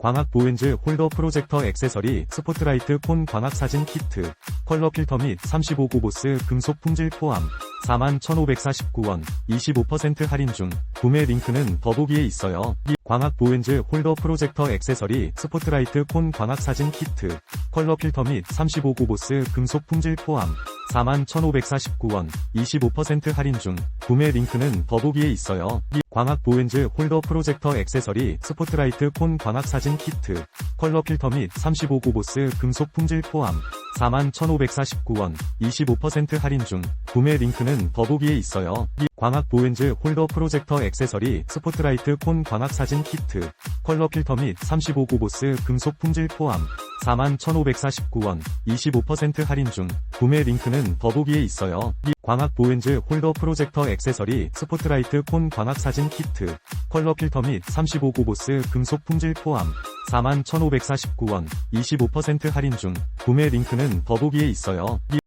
광학 보렌즈 홀더 프로젝터 액세서리 스포트라이트 콘 광학 사진 키트 컬러 필터 및 35고보스 금속 품질 포함 41,549원 25% 할인 중 구매 링크는 더보기에 있어요. 이 광학 보렌즈 홀더 프로젝터 액세서리 스포트라이트 콘 광학 사진 키트 컬러 필터 및 35고보스 금속 품질 포함 41,549원 25% 할인 중 구매 링크는 더보기에 있어요. 이 광학 보렌즈 홀더 프로젝터 액세서리 스포트라이트 콘 광학 사진 키트 컬러 필터 및 35고보스 금속 품질 포함 41,549원 25% 할인 중 구매 링크는 더보기에 있어요. 이 광학 보렌즈 홀더 프로젝터 액세서리 스포트라이트 콘 광학 사진 키트 컬러 필터 및 35고보스 금속 품질 포함 41,549원 25% 할인 중 구매 링크는 더보기에 있어요. 이 광학 보렌즈 홀더 프로젝터 액세서리 스포트라이트 콘 광학 사진 키트 컬러 필터 및 35고보스 금속 품질 포함 41,549원 25% 할인 중 구매 링크는 더보기에 있어요. 이